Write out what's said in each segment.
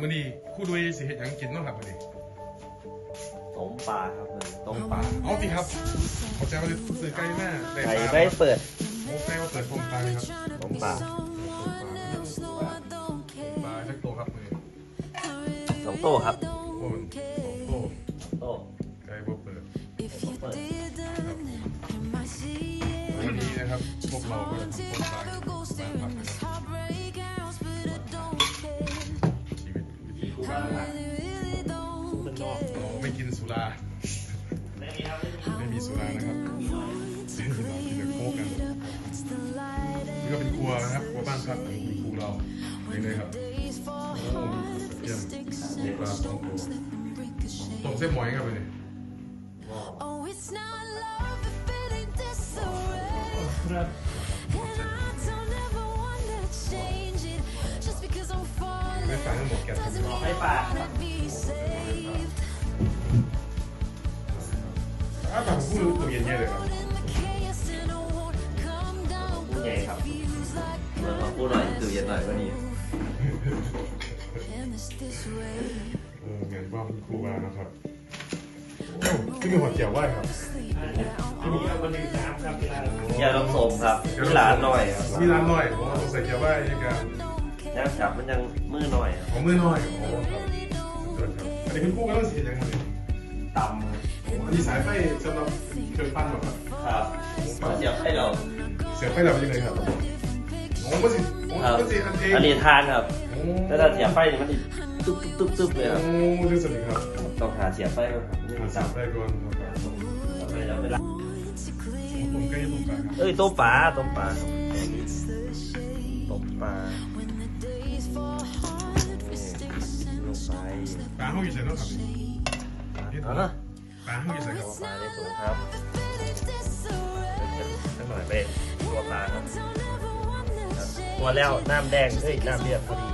มื้อนี้ครู่ดุยสิเฮ็ดหยังกินเนาะครับมื้อนี้ต้มปลาครับมันต้มปลาเอาสิครับขอบใจว่าซื้อไก่แม่ได้ไก่ปลาไม่เปิดโอ้ไก่ว่าเปิดต้มปลาเลยครับต้มปลาปลาจักโตครับมื้อนี้สองโต๊ะครับ รัวนะครับครัวบ้านพักของคุณครูเรานี่เลยครับโอ้มีกระเทียมมีปลาสองตัวต้มเส้นหมอยครับไปเลย Oh, it's not love if it ain't disarray. ครับ And I don't ever wanna change it. Just because I'm ไม่ falling ฟังทั้งหมดแกะ doesn't mean I wanna be saved. อ้าวแบบพูดตัวเย็นๆเลยครับ Caught in the chaos and I won't come down, ผู้ but ใหญ่ it ครับ feels like เมื่อมาพูดหน่อยตื่นเย็นหน่อยก็นี่ and it's this way. เออเงินว่าคุณครูมานะครับโอ้ที่มีหัวเจียวไหวครับอันนี้วันหนึ่งน้ำครับเวลาอย่าต้องสมครับที่ร้านหน่อยครับมีร้านหน่อยผมเอาใส่เจียวไหวยังกันย่างจับมันยังมือหน่อยครับของมือหน่อยโอ้ครับเกิดครับอันนี้คุณครูก็ต้องเสียยังไงตอันนี้สายไฟสำหรับเครื่องปั้นหรอครับำครับมาเสียบให้เราเสียบไฟแบบนี้เลยครับ โอ้ก็สิโอ้ครับก็สิอันเองอันนี้ทานครับโอ้ถ้าเราเสียบไฟนี่มันจะตุ๊บตุ๊บตุ๊บตุ๊บเลยครับโอ้ดูสิครับต้องหาเสียบไฟก่อนครับนี่หามันสาจัมบไฟก่อนครับไปแล้วเวลาผมใกล้ตรงกลางครับเอ้ยต้มปลาต้มปลาครับต้มปลา When the days fall hard, we stay ลงไปปลาห้องอยู่เฉยเนาะครับเอาเนาะปลาห้องอยู่เฉยครับปลาในถุงครับ disarray. สักหน่อยไปตัวปลาครับ Don't ever wanna ตัวแล้วน้ำแดงเฮ้ยน้ำเลือดพอดี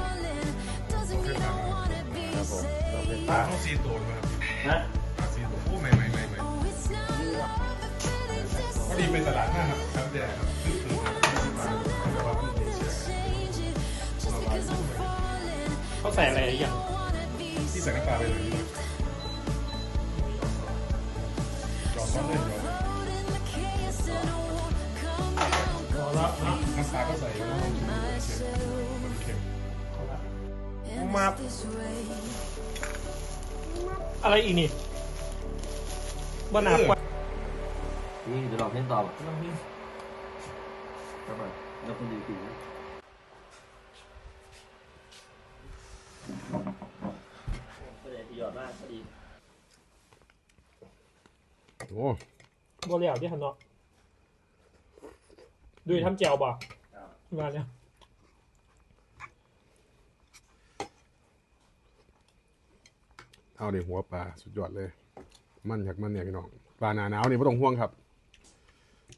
doesn't mean I wanna be ครับผมเราเป็นปปลาลาห้องซีโตนครับฮะปลาซีโตนโอ้ไม่ไม่ไม่ไม่ Oh, it's not love if it ain't พอดีเป็นตลาดหน้าครับครับแดดครับซื้อถือครับ20บาทแต่ว่ามันมีเชียร์ change it. Just because I'm falling, เขาใส่อะไรอย่าง wanna be ที่ใส่น้ำปลาไปเลยนี่ลองซ้อนเล่นลอ นาะน้ำปลาก็ใส่แล้วลองชิมดูมันเค็มมันเค็ม And Map. it's this way. อะไรอีกนี่บ้านหนากว่านี่เดี๋ยวลองเล่นต่อลองดิครับผมแล้วคุณดีดีนะประเด็นที่ยอดมากพอดีโอ้บ่เหลียวที่หันเนาะ ดูทำแจวบ่มาเนี่ยเอาเดี๋ยวหัวปลาสุดยอดเลย มันจากมันเนี่ยพี่น้องปลาหนาหนาวนี่ไม่ต้องห่วงครับ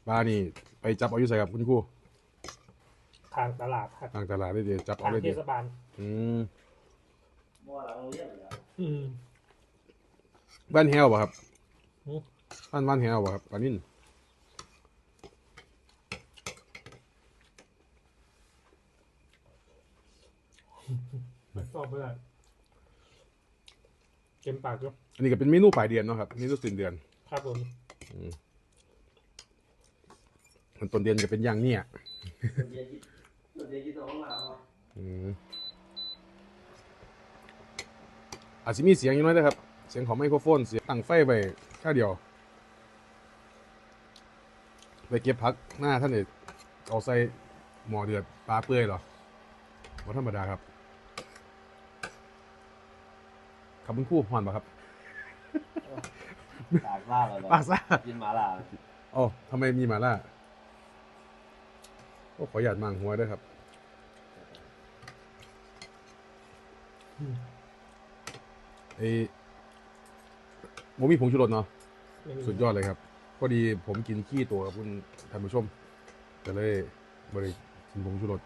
ปลานี่ไปจับเอาอยู่ใส่กับคุณครูทางตลาดครับทางตลาดได้เดียวจับทาเอางเลยเทเดียวศบาลอืมมั่วหลังโรงเรียนเลยครับอืมบ้านแฮวป่ะครับหือบ้านบ้านแฮวป่ะครับปลานิ่น ชอบเพื่อนเต็มปากด้วยอันนี้ก็เป็นเมนูปลายเดือนเนาะครับเมนูสิ้นเดือนครับผมมันต้นเดือนจะเป็นอย่างเนี้ยเรียนที่เรียนที่ตรงห้องน้ำครับอืมอาจจะมีเสียงอยู่น้อยนะครับ เสียงของไมโครโฟนเสียงตั้งไฟไปแค่เดียวไปเก็บพักหน้าท่านเอกเอาใส่หมอเดือดปลาเปื่อยเหรอว่ธรรมดาครับ ขับคุณครู่ผ่อนปะครับปากล่าเลยเหรอปากซ่ากินหมาล่าอ๋อทำไมมีหมาล่าโอ้ขอหยาดมังหัวด้วยครับเอ้โมมีผงชูรสเนาะไม่มีสุดยอดเลยครับพอดีผมกินขี้ตัวครับคุณท่านผู้ชมก็เลยบริกินผงชูรส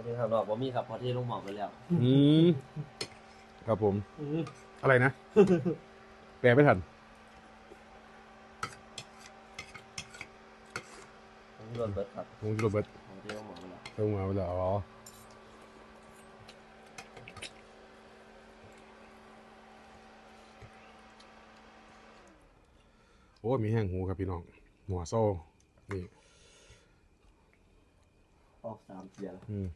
ไม่ได้ทำหรอกว่ามีครับพอที่ลงหมอกไปแล้ว อืมครับผมอะไรนะ แปลไม่ทัน ผมโดนเบิร์ดครับผงจุลเบิร์ตเอลงหมอกไปแล้วลงมาแล้วอ๋อโอ้ยมีแห้งหูครับพี่น้อง หัวโซ่นี่ ออกสามเสียงอืม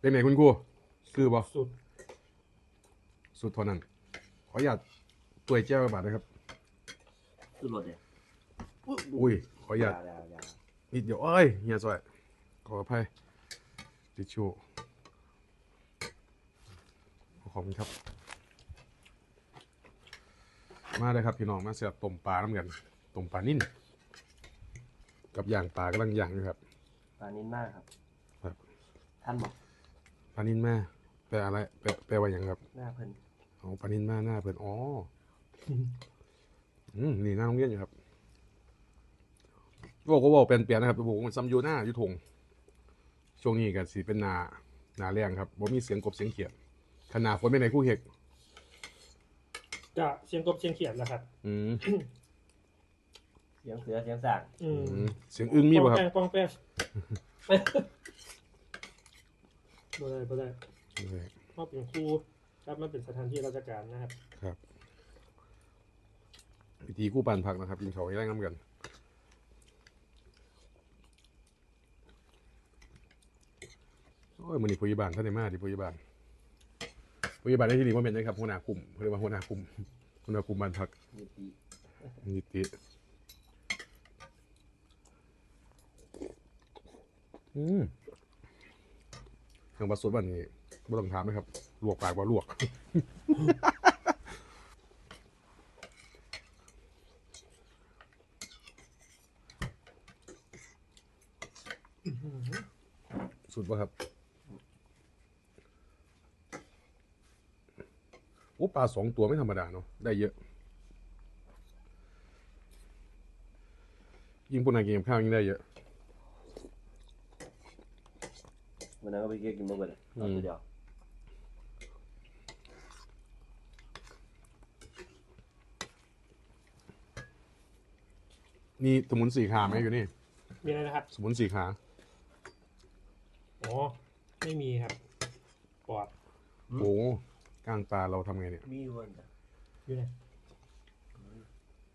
เป็นไงคุณครูคือบ่สุดสุดเท่านั้น ขออนุญาตตัวแจ้วบาทนะครับ ขึ้นรถเนี่ยอุ้ย ขออนุญาตยาวยาวนิดเดียวเอ้ยเฮียสวยขออภัยทิชชู่ขอบคุณครับ มาเลยครับพี่น้องมาเสียบต้มปลาน้ำกัน ต้มปลานิ่นกับย่างปลากำลังย่างอยู่ครับ ปลานิ่มมากครับ ครับ ท่านบอกปลานิ่นแม่แปลอะไรแปลแปลว่าอย่างครับหน้าเพิ่นเอาปลานิ่นแม่หน้าเพิ่นอ๋ออืมนี่หน้าโรงเรียนอยู่ครับบอกก็บอกเป็นเปลี่ยนๆนะครับบอกมันซ้ำอยู่หน้าอยู่ทงช่วงนี้กันสิเป็นนานาแรงครับบ่มีเสียงกบเสียงเขียดขนาดฝนเป็นไหนคู่เห็กจะเสียงกบเสียงเขียนนะครับ อืม เสียงเสือเสียงสางอืมอืมเสียงอึ้งมีป่ะครับป้องแป้งป้องแป้งบ่ได้บ่ได้เพราะเป็นครูครับมันเป็นสถานที่ราชการนะครับครับพิธีกู้ปันผักนะครับกินเขาวให้แรงน้ำกันโอ้ยมันนี่พยาบาลท่านในมาดิพยาบาลพยาบาลได้ที่นี่ว่าเป็นนะครับหัวหน้ากลุ่มเขาเรียกว่าหัวหน้ากลุ่มหัวหน้ากลุ่มบ้านพักมีตีนิติ อืมเครื่องปลาสดบ้านนี้ไม่ต้องถามนะครับ ลวกปากว่าลวก สุดป่ะครับโอ้ปลาสองตัวไม่ธรรมดาเนาะได้เยอะ ยิ่งพวกนายกินกับข้าวยิ่งได้เยอะ วั นนั้นก็ไปเกี่ยวกินมาเบิดเลยเอาตัวเดียวนี่สมุนสี่ขาไหมอยู่นี่ มีอะไรนะครับ สมุนสี่ขา อ๋อ ไม่มีครับ ปอด โอ้กลางปลาเราทำไงเนี่ย มีอยู่วันจ้ะอยู่ไหน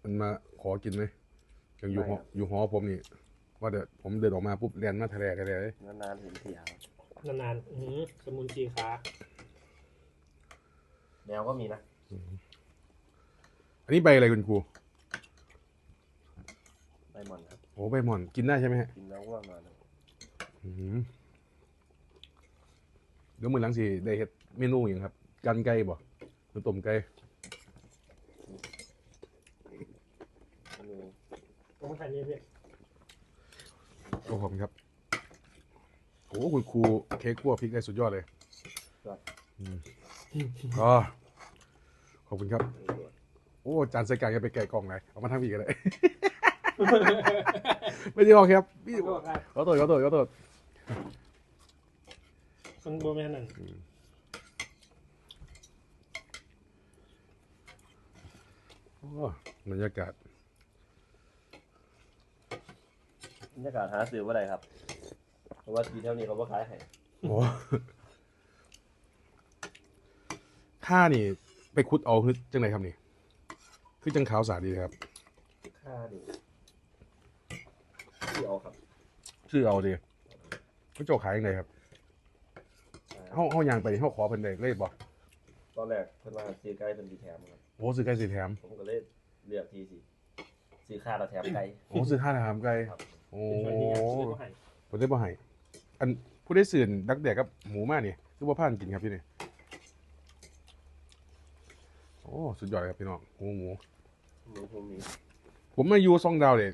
มันมาขอกินไหมอย่างอยู่หอไม่ครับอยู่หอผมนี่ว่าเดี๋ยวผมเดินออกมาปุ๊บเรียนมาทะเลทะเลเลย นานๆเห็นเสียครับ นานๆ อือสมุนจีขาแมวก็มีนะ อันนี้ใบอะไรคุณครูใบหมอนครับ โอ้ใบหม่อนกินได้ใช่ไหมฮะกินแล้วง่วงนอนครับอืมเดี๋ยวมือหลังสิได้เฮ็ดเมนูอย่างครับกันไก่บ่หรือต้มไก่อันนี้ผมถ่ายนี่พี่ โอ้ขอบคุณครับโอ้คุณครูเค้กคั่วพริกได้สุดยอดเลยก็อ๋อขอบคุณครับ โอ้จานใส่ไก่จะไปแกะกล่องไหนเอามาทำอีกกันเลย ไม่ได้ออกครับพี่ขอโทษครับขอโทษขอโทษขอโทษมันโบแมนนั่นโอ้บรรยากาศบรรยากาศหาซื้อว่าไรครับ เพราะว่าทีเท่านี้เขาก็ขายให้โอ้ข้านี่ ไปคุดเอาคือจังไหนครับนี่ คือจังขาวสาดีครับ ค่าดิที่เอาครับชื่อเอาดีเขาเจ้าขายยังไงครับเฮาเฮายางไปเฮาขอเพิ่นได้เลยบ่ตอนแรกเพิ่นว่าซื้อไก่เป็นสีแถมครับโอ้ซื้อไก่สิแถมผมก็เลยเลือกทีสิซื้อค่าเราแถมไก่โอ้ซื้อข้าวแถมไก่ครับโอ้เป็นช่วยที่อยากซื้อก็ให้ผมได้บ่ให้ อันผู้ได้สื่นดักแดกกับหมูมานี่คือบ่ผ่านกินครับพี่นี่โอ้สุดยอดเลยครับพี่น้องหมูหมูหมูผมมีผมมาอยู่ซองดาวเลย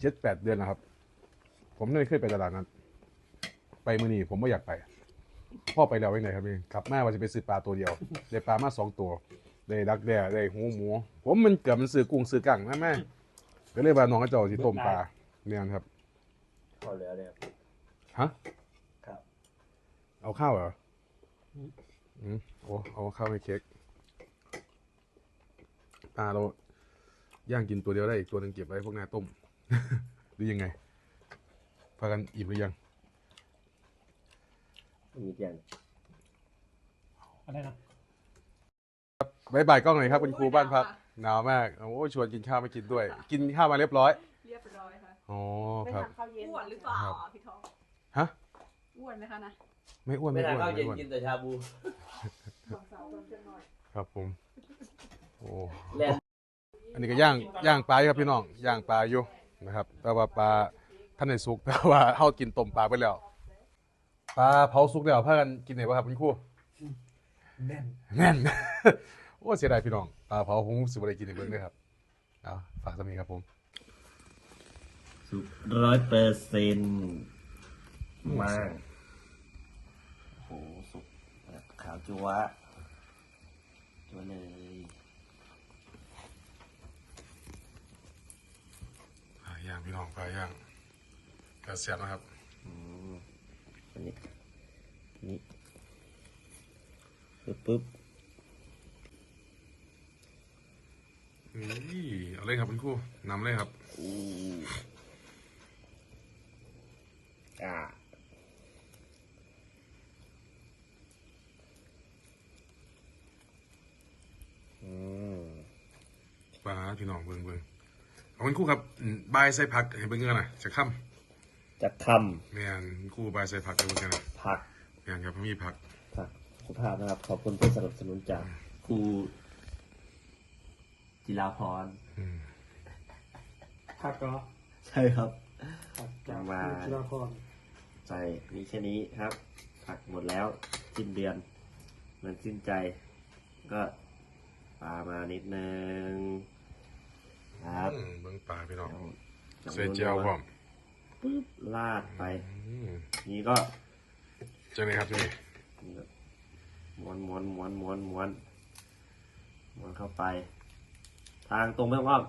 เจ็ดแปดเดือนแล้วครับ ผมไม่เคยไปตลาดนั้นไปมือนี้ผมไม่อยากไป พ่อไปแล้วไว้ไหนครับพี่กลับมาว่าจะไปซื้อปลาตัวเดียวได้ปลามาสองตัวได้ดักแด้ได้หูหมู ผมมันเกือบมันซื้อกุ้งซื้อกั่งนะแม่ก็เลยว่าน้องกระเจาที่ต้มปลาเนี่ยครับพอเหลือเลยครับ ฮะครับ เอาข้าวเหรอ อืมโอ้เอาข้าวให้เค้กปลาเราย่างกินตัวเดียวได้อีกตัวหนึ่งเก็บไว้พวกหน้าต้ม หรือยังไง พากันอิ่มหรือยังมีแกนอะไรนะบายบายกล้องหน่อยครับคุณครูบ้านพักหนาวมากโอ้ยชวนกินข้าวไม่กินด้วย กินข้าวมาเรียบร้อย เรียบร้อยค่ะอ๋อไม่ครับ ทานข้าวเย็นอ้วนหรือเปล่าครับอะพี่ทองฮะ อ้วนไหมคะนะไม่อ้วนไม่ไม่ทานอ้วนข้าวไม่เย็นอ้วนกินแต่ชาบูครับผมโอ้แล่นอันนี้ก็ย่างย่างปลาอยู่ครับพี่น้องย่างปลาอยู่นะครับ แต่ว่าปลาท่านในสุกแต่ว่าเฮากินต้มปลาไปแล้วปลาเผาสุกแล้วพากันกินไหนวะครับคุณครู แน่นแน่น โอ้เสียดายพี่น้องปลาเผาผมสิบ่ได้กินในเบิ่งเลยครับเอาฝากสามีครับผมสุกร้อยเปอร์เซ็นต์มากโอ้โหสุกแบบขาวจัวะจัวเลยปลาย่างพี่น้องปลาย่างกระเสียบนะครับอืมอันนี้นี่ปึ๊บปึ๊บนี่เอาเลยครับคุณครูนำเลยครับ อู้อ่าอืม ปลา พี่น้องเบิ่งเบิ่งเอาคุณครูครับอืมบายใส่ผักให้เบิ่งกันนะจะค่จะคำแม่นคุณครูบายใส่ผักให้เบิ่งกันนะำผักแม่นครับมีผักผักสุขภาพนะครับขอบคุณผู้สนับสนุนจากครูจิราพรอืมผักก็ใช่ครับผักจากมาจุฬาภรณ์ใช่มีแค่นี้ครับผักหมดแล้วสิ้นเดือนมันสิ้นใจก็ปลามานิดนึง ครับอืมเบิ่งปลาพี่น้องจังใส่เจียวพร้อมปึ๊บลาดไปอืมนี่ก็จังเลยครับที่นี่นี่ก็ม้วนม้วนม้วนม้วนม้วนม้วนเข้าไป ทางตรงไม่ต้องอ้อม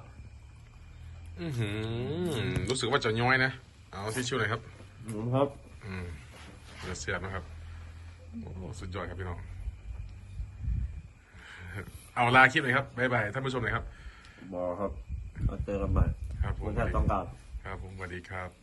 อื้อหือรู้สึกว่าจะย้อยนะ เอาที่ชิวหน่อยครับหมุนครับ อืมเดี๋ยวเสียบนะครับโอ้โหสุดยอดครับพี่น้อง เอาลาคลิปหน่อยครับบ๊ายบายท่านผู้ชมหน่อยครับบอครับ เอาเจอกันใหม่ครับผมคุณท่านต้องการครับผมสวัสดีครับ